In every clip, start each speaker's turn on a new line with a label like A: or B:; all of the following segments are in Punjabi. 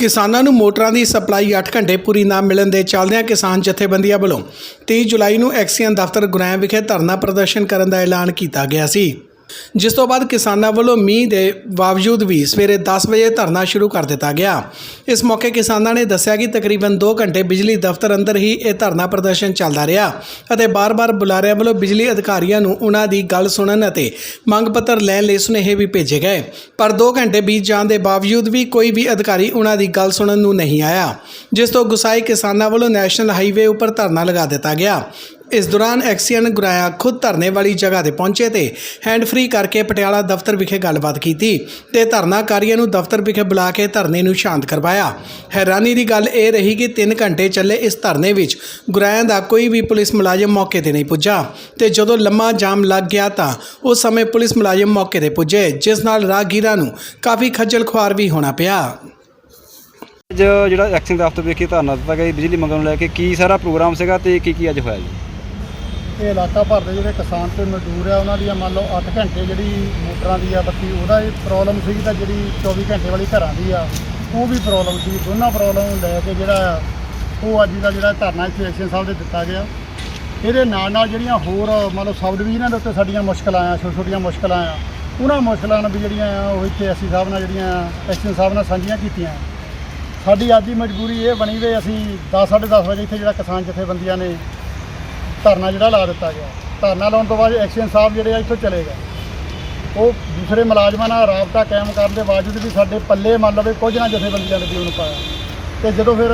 A: ਕਿਸਾਨਾਂ ਨੂੰ ਮੋਟਰਾਂ ਦੀ ਸਪਲਾਈ 8 ਘੰਟੇ ਪੂਰੀ ਨਾ ਮਿਲਣ ਦੇ ਚੱਲਦਿਆਂ ਕਿਸਾਨ ਜਥੇਬੰਦੀਆਂ ਵੱਲੋਂ 23 ਜੁਲਾਈ ਨੂੰ ਐਕਸੀਅਨ ਦਫ਼ਤਰ ਗੁਰੈਮ ਵਿਖੇ ਧਰਨਾ ਪ੍ਰਦਰਸ਼ਨ ਕਰਨ ਦਾ ਐਲਾਨ ਕੀਤਾ ਗਿਆ ਸੀ। ਜਿਸ ਤੋਂ ਬਾਅਦ ਕਿਸਾਨਾਂ ਵੱਲੋਂ ਮੀਂਹ ਦੇ ਬਾਵਜੂਦ ਵੀ ਸਵੇਰੇ 10 ਵਜੇ ਧਰਨਾ ਸ਼ੁਰੂ ਕਰ ਦਿੱਤਾ ਗਿਆ। ਇਸ ਮੌਕੇ ਕਿਸਾਨਾਂ ਨੇ ਦੱਸਿਆ ਕਿ ਤਕਰੀਬਨ 2 ਘੰਟੇ ਬਿਜਲੀ ਦਫ਼ਤਰ ਅੰਦਰ ਹੀ ਇਹ ਧਰਨਾ ਪ੍ਰਦਰਸ਼ਨ ਚੱਲਦਾ ਰਿਹਾ ਅਤੇ ਬਾਰ-ਬਾਰ ਬੁਲਾਰਿਆਂ ਵੱਲੋਂ ਬਿਜਲੀ ਅਧਿਕਾਰੀਆਂ ਨੂੰ ਉਹਨਾਂ ਦੀ ਗੱਲ ਸੁਣਨ ਅਤੇ ਮੰਗ ਪੱਤਰ ਲੈਣ ਲਈ ਸੁਨੇਹੇ ਵੀ ਭੇਜੇ ਗਏ। ਪਰ 2 ਘੰਟੇ ਬੀਤ ਜਾਣ ਦੇ ਬਾਵਜੂਦ ਵੀ ਕੋਈ ਵੀ ਅਧਿਕਾਰੀ ਉਹਨਾਂ ਦੀ ਗੱਲ ਸੁਣਨ ਨੂੰ ਨਹੀਂ ਆਇਆ, ਜਿਸ ਤੋਂ ਗੁਸਾਈ ਕਿਸਾਨਾਂ ਵੱਲੋਂ ਨੈਸ਼ਨਲ ਹਾਈਵੇ ਉੱਪਰ ਧਰਨਾ ਲਗਾ ਦਿੱਤਾ ਗਿਆ। ਇਸ ਦੌਰਾਨ ਐਕਸੀਅਨ ਗੁਰਾਇਆ ਖੁਦ ਧਰਨੇ ਵਾਲੀ ਜਗ੍ਹਾ ਤੇ ਪਹੁੰਚੇ ਤੇ ਹੈਂਡ ਫ੍ਰੀ ਕਰਕੇ ਪਟਿਆਲਾ ਦਫ਼ਤਰ ਵਿਖੇ ਗੱਲਬਾਤ ਕੀਤੀ ਤੇ ਧਰਨਾਕਾਰੀਆਂ ਨੂੰ ਦਫ਼ਤਰ ਵਿਖੇ ਬੁਲਾ ਕੇ ਧਰਨੇ ਨੂੰ ਸ਼ਾਂਤ ਕਰਵਾਇਆ। ਹੈਰਾਨੀ ਦੀ ਗੱਲ ਇਹ ਰਹੀ ਕਿ 3 ਘੰਟੇ ਚੱਲੇ ਇਸ ਧਰਨੇ ਵਿੱਚ ਗੁਰਾਇਆ ਦਾ ਕੋਈ ਵੀ ਪੁਲਿਸ ਮੁਲਾਜ਼ਮ ਮੌਕੇ ਤੇ ਨਹੀਂ ਪੁੱਜਾ ਤੇ ਜਦੋਂ ਲੰਮਾ ਜਾਮ ਲੱਗ ਗਿਆ ਤਾਂ ਉਸ ਸਮੇਂ ਪੁਲਿਸ ਮੁਲਾਜ਼ਮ ਮੌਕੇ ਤੇ ਪੁੱਜੇ, ਜਿਸ ਨਾਲ ਰਾਹਗੀਰਾਂ ਨੂੰ ਕਾਫੀ ਖੱਜਲ ਖੁਆਰ ਵੀ ਹੋਣਾ ਪਿਆ।
B: ਅੱਜ ਜਿਹੜਾ ਐਕਸ਼ਨ ਦਫ਼ਤਰ ਵਿਖੇ ਧਰਨਾ ਦਿੱਤਾ ਗਿਆ ਬਿਜਲੀ ਮੰਗਣ ਨੂੰ ਲੈ ਕੇ ਕੀ ਸਾਰਾ ਪ੍ਰੋਗਰਾਮ ਸੀਗਾ ਤੇ ਕੀ ਕੀ ਅੱਜ ਹੋਇਆ ਜੀ?
C: ਇਹ ਇਲਾਕਾ ਭਰ ਦੇ ਜਿਹੜੇ ਕਿਸਾਨ ਤੇ ਮਜ਼ਦੂਰ ਆ, ਉਹਨਾਂ ਦੀਆਂ ਮੰਨ ਲਓ 8 ਘੰਟੇ ਜਿਹੜੀ ਮੋਟਰਾਂ ਦੀ ਆ, ਬੱਤੀ, ਉਹਦਾ ਇਹ ਪ੍ਰੋਬਲਮ ਸੀ ਤਾਂ ਜਿਹੜੀ 24 ਘੰਟੇ ਵਾਲੀ ਘਰਾਂ ਦੀ ਆ, ਉਹ ਵੀ ਪ੍ਰੋਬਲਮ ਸੀ, ਦੋਨਾਂ ਪ੍ਰੋਬਲਮ ਨੂੰ ਲੈ ਕੇ ਜਿਹੜਾ ਆ, ਉਹ ਅੱਜ ਦਾ ਜਿਹੜਾ ਧਰਨਾ ਇੱਥੇ ਐਕਸ਼ਨ ਸਾਹਿਬ ਦੇ ਦਿੱਤਾ ਗਿਆ। ਇਹਦੇ ਨਾਲ ਨਾਲ ਜਿਹੜੀਆਂ ਹੋਰ ਮੰਨ ਲਓ ਸਬ ਡਿਵੀਜ਼ਨਾਂ ਦੇ ਉੱਤੇ ਸਾਡੀਆਂ ਮੁਸ਼ਕਲਾਂ ਆ ਛੋਟੀਆਂ ਛੋਟੀਆਂ ਮੁਸ਼ਕਲਾਂ ਆ, ਉਹਨਾਂ ਮੁਸ਼ਕਲਾਂ ਨੂੰ ਵੀ ਜਿਹੜੀਆਂ ਆ, ਉਹ ਇੱਥੇ ਐਸੀ ਸਾਹਿਬ ਨਾਲ ਜਿਹੜੀਆਂ ਐਕਸ਼ਨ ਸਾਹਿਬ ਨਾਲ ਸਾਂਝੀਆਂ ਕੀਤੀਆਂ। ਸਾਡੀ ਅੱਜ ਦੀ ਮਜਬੂਰੀ ਇਹ ਬਣੀ ਵੀ ਅਸੀਂ 10 10:30 ਵਜੇ ਇੱਥੇ ਜਿਹੜਾ ਕਿਸਾਨ ਜਥੇਬੰਦੀਆਂ ਨੇ ਧਰਨਾ ਜਿਹੜਾ ਲਾ ਦਿੱਤਾ ਗਿਆ। ਧਰਨਾ ਲਾਉਣ ਤੋਂ ਬਾਅਦ ਐਕਸ਼ਨ ਸਾਹਿਬ ਜਿਹੜੇ ਆ ਇੱਥੋਂ ਚਲੇ ਗਏ। ਉਹ ਦੂਸਰੇ ਮੁਲਾਜ਼ਮਾਂ ਨਾਲ ਰਾਬਤਾ ਕਾਇਮ ਕਰਨ ਦੇ ਬਾਵਜੂਦ ਵੀ ਸਾਡੇ ਪੱਲੇ ਮੰਨ ਲਵੇ ਕੁਝ ਨਾ ਜਥੇਬੰਦੀਆਂ ਨੇ ਵੀ ਉਹਨੂੰ ਪਾਇਆ। ਤੇ ਜਦੋਂ ਫਿਰ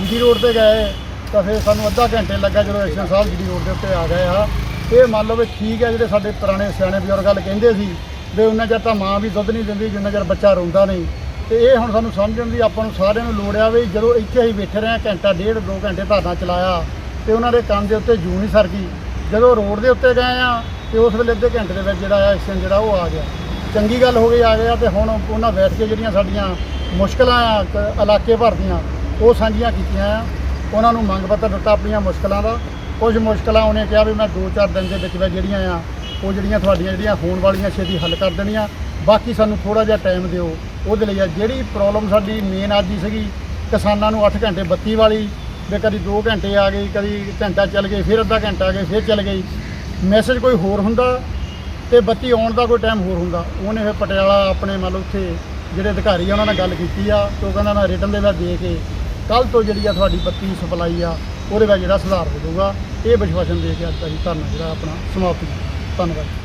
C: ਜੀਡੀ ਰੋਡ ਤੇ ਗਏ, ਤਾਂ ਫਿਰ ਸਾਨੂੰ ਅੱਧਾ ਘੰਟੇ ਲੱਗਾ ਜਦੋਂ ਐਕਸ਼ਨ ਸਾਹਿਬ ਜੀਡੀ ਰੋਡ ਦੇ ਉੱਤੇ ਆ ਗਏ ਆ। ਇਹ ਮੰਨ ਲਓ ਠੀਕ ਹੈ ਜਿਹੜੇ ਸਾਡੇ ਪੁਰਾਣੇ ਸਿਆਣੇ ਬਜ਼ੁਰਗ ਗੱਲ ਕਹਿੰਦੇ ਸੀ ਵੀ ਉਹਨਾਂ ਚਿਰ ਤਾਂ ਮਾਂ ਵੀ ਦੁੱਧ ਨਹੀਂ ਦਿੰਦੀ, ਜਿੰਨਾ ਚਿਰ ਬੱਚਾ ਰੋਂਦਾ ਨਹੀਂ। ਤੇ ਇਹ ਹੁਣ ਸਾਨੂੰ ਸਮਝਣ ਦੀ ਆਪਾਂ ਨੂੰ ਸਾਰਿਆਂ ਨੂੰ ਲੋੜ ਆ ਵੀ ਜਦੋਂ ਇੱਥੇ ਅਸੀਂ ਬੈਠੇ ਰਹੇ ਹਾਂ ਘੰਟਾ ਡੇਢ, ਦੋ ਘੰਟੇ ਧਰਨਾ ਚਲਾਇਆ। ਤੇ ਉਹਨਾਂ ਦੇ ਕੰਨ ਦੇ ਉੱਤੇ ਜੂ ਨਹੀਂ ਸਰ ਗਈ। ਜਦੋਂ ਰੋਡ ਦੇ ਉੱਤੇ ਗਏ ਆ, ਤੇ ਉਸ ਵੇਲੇ ਅੱਧੇ ਘੰਟੇ ਦੇ ਵਿੱਚ ਜਿਹੜਾ ਆ ਐਕਸ਼ਨ ਜਿਹੜਾ ਉਹ ਆ ਗਿਆ। ਚੰਗੀ ਗੱਲ ਹੋ ਗਈ, ਆ ਗਿਆ ਤੇ ਹੁਣ ਉਹਨਾਂ ਬੈਠ ਕੇ ਜਿਹੜੀਆਂ ਸਾਡੀਆਂ ਮੁਸ਼ਕਲਾਂ ਆ, ਕ- ਇਲਾਕੇ ਭਰ ਦੀਆਂ, ਉਹ ਸਾਂਝੀਆਂ ਕੀਤੀਆਂ ਆ। ਉਹਨਾਂ ਨੂੰ ਮੰਗ ਪੱਤਰ ਦਿੱਤਾ ਆਪਣੀਆਂ ਮੁਸ਼ਕਲਾਂ ਦਾ। ਕੁਝ ਮੁਸ਼ਕਲਾਂ ਉਹਨੇ ਕਿਹਾ ਵੀ ਮੈਂ 2-4 ਦਿਨ ਦੇ ਵਿੱਚ ਵਿੱਚ ਜਿਹੜੀਆਂ ਆ, ਉਹ ਜਿਹੜੀਆਂ ਤੁਹਾਡੀਆਂ ਜਿਹੜੀਆਂ ਹੋਣ ਵਾਲੀਆਂ ਛੇਤੀ ਹੱਲ ਕਰ ਦੇਣੀਆਂ। ਬਾਕੀ ਸਾਨੂੰ ਥੋੜਾ ਜਿਹਾ ਟਾਈਮ ਦਿਓ। ਉਹਦੇ ਲਈ ਆ, ਜਿਹੜੀ ਪ੍ਰੋਬਲਮ ਸਾਡੀ ਮੇਨ ਅੱਜ ਦੀ ਸੀਗੀ ਕਿਸਾਨਾਂ ਨੂੰ 8 ਘੰਟੇ ਬੱਤੀ ਵਾਲੀ ਵੀ ਕਦੀ 2 ਘੰਟੇ ਆ ਗਈ ਕਦੀ ਘੰਟਾ ਚੱਲ ਗਈ ਫਿਰ ਅੱਧਾ ਘੰਟਾ ਆ ਗਈ ਫਿਰ ਚੱਲ ਗਈ ਮੈਸੇਜ ਕੋਈ ਹੋਰ ਹੁੰਦਾ ਤੇ ਬੱਤੀ ਆਉਣ ਦਾ ਕੋਈ ਟਾਈਮ ਹੋਰ ਹੁੰਦਾ। ਉਹਨੇ ਫਿਰ ਪਟਿਆਲਾ ਆਪਣੇ ਮਤਲਬ ਉੱਥੇ ਜਿਹੜੇ ਅਧਿਕਾਰੀ ਆ, ਉਹਨਾਂ ਨਾਲ ਗੱਲ ਕੀਤੀ ਆ, ਤੇ ਉਹ ਕਹਿੰਦਾ ਮੈਂ ਰਿਟਰਨ ਦੇ ਵਿੱਚ ਦੇ ਕੇ ਕੱਲ ਤੋਂ ਜਿਹੜੀ ਆ ਤੁਹਾਡੀ ਬੱਤੀ ਸਪਲਾਈ ਆ, ਉਹਦੇ ਵਿੱਚ ਜਿਹੜਾ ਸੁਧਾਰ ਹੋ ਜਾਊਗਾ। ਇਹ ਵਿਸ਼ਵਾਸਨ ਦੇ ਕੇ ਅੱਜ ਅਸੀਂ ਧਰਨਾ ਜਿਹੜਾ ਆਪਣਾ ਸਮਾਪਤ ਧੰਨਵਾਦ।